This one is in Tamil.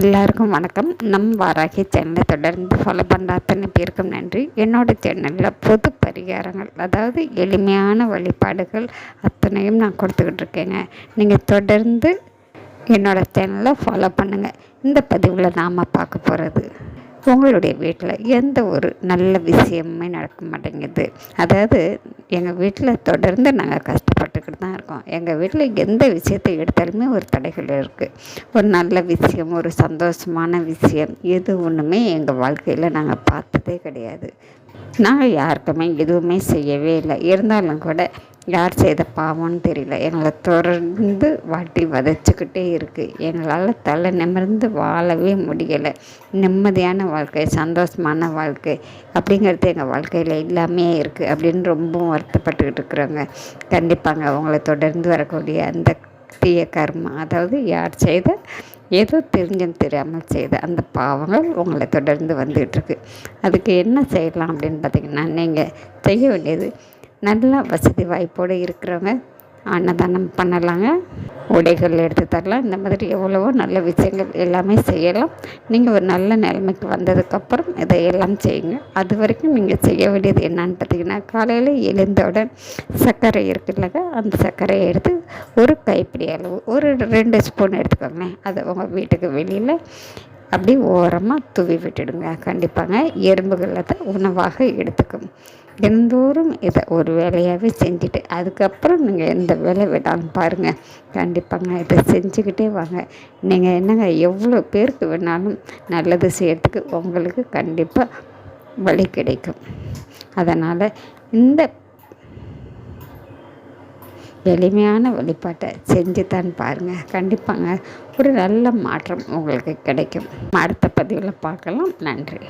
எல்லாருக்கும் வணக்கம். நம் வாராகி சேனலை தொடர்ந்து ஃபாலோ பண்ணுற அத்தனை பேருக்கும் நன்றி. என்னோடய சேனலில் பொது பரிகாரங்கள் அதாவது எளிமையான வழிபாடுகள் அத்தனையும் நான் கொடுத்துக்கிட்டு இருக்கேங்க. நீங்கள் தொடர்ந்து என்னோடய சேனலை ஃபாலோ பண்ணுங்கள் இந்த பதிவில் நாம் பார்க்க போகிறது உங்களுடைய வீட்டில் எந்த ஒரு நல்ல விஷயமுமே நடக்க மாட்டேங்குது. அதாவது எங்கள் வீட்டில் தொடர்ந்து நாங்கள் கஷ்டப்பட்டுக்கிட்டு தான் இருக்கோம். எங்கள் வீட்டில் எந்த விஷயத்தை எடுத்தாலுமே ஒரு தடைகள் இருக்குது ஒரு நல்ல விஷயம் ஒரு சந்தோஷமான விஷயம் எது ஒன்றுமே எங்கள் வாழ்க்கையில் நாங்கள் பார்த்ததே கிடையாது. நாங்கள் யாருக்குமே எதுவுமே செய்யவே இல்லை. இருந்தாலும் கூட யார் செய்த பாவம்னு தெரியல. எங்களை தொடர்ந்து வாட்டி வதச்சிக்கிட்டே இருக்குது எங்களால் தலை நிமிர்ந்து வாழவே முடியலை. நிம்மதியான வாழ்க்கை சந்தோஷமான வாழ்க்கை அப்படிங்கிறது எங்கள் வாழ்க்கையில் எல்லாமே இருக்குது அப்படின்னு ரொம்பவும் வருத்தப்பட்டுக்கிட்டு இருக்கிறோங்க. கண்டிப்பாங்க அவங்கள தொடர்ந்து வரக்கூடிய அந்த தீய கர்மம் அதாவது யார் செய்த ஏதோ தெரிஞ்சும் தெரியாமல் செய்த அந்த பாவங்கள் உங்களை தொடர்ந்து வந்துகிட்ருக்கு அதுக்கு என்ன செய்யலாம் அப்படின்னு பார்த்திங்கன்னா நீங்கள் செய்ய வேண்டியது நல்லா வசதி வாய்ப்போடு இருக்கிறவங்க அன்னதானம் பண்ணலாங்க. உடைகள் எடுத்து தரலாம். இந்த மாதிரி எவ்வளவோ நல்ல விஷயங்கள் எல்லாமே செய்யலாம். நீங்கள் ஒரு நல்ல நிலைமைக்கு வந்ததுக்கப்புறம் இதையெல்லாம் செய்யுங்க. அது வரைக்கும் நீங்கள் செய்ய வேண்டியது என்னன்னு பார்த்தீங்கன்னா காலையில் எழுந்தவுடன் சர்க்கரை இருக்குல்லங்க. அந்த சர்க்கரையை எடுத்து ஒரு கைப்பிடி அளவு ஒரு ரெண்டு ஸ்பூன் எடுத்துக்கோங்களேன் அதை உங்கள் வீட்டுக்கு வெளியில் அப்படி ஓரமாக தூவி விட்டுடுங்க. கண்டிப்பாங்க எறும்புகள் அதை உணவாக எடுத்துக்கும். தினந்தோறும் இதை ஒரு வேலையாகவே செஞ்சுட்டு அதுக்கப்புறம் நீங்கள் எந்த வேலை விடாமல் பாருங்கள் கண்டிப்பாங்க இதை செஞ்சுக்கிட்டே வாங்க. நீங்கள் என்னங்க எவ்வளோ பேருக்கு வேணாலும் நல்லது செய்கிறதுக்கு உங்களுக்கு கண்டிப்பாக வழி கிடைக்கும். அதனால் இந்த எளிமையான வழிபாட்டை செஞ்சு தான் பாருங்கள் கண்டிப்பாங்க. ஒரு நல்ல மாற்றம் உங்களுக்கு கிடைக்கும். அடுத்த பதிவில் பார்க்கலாம். நன்றி.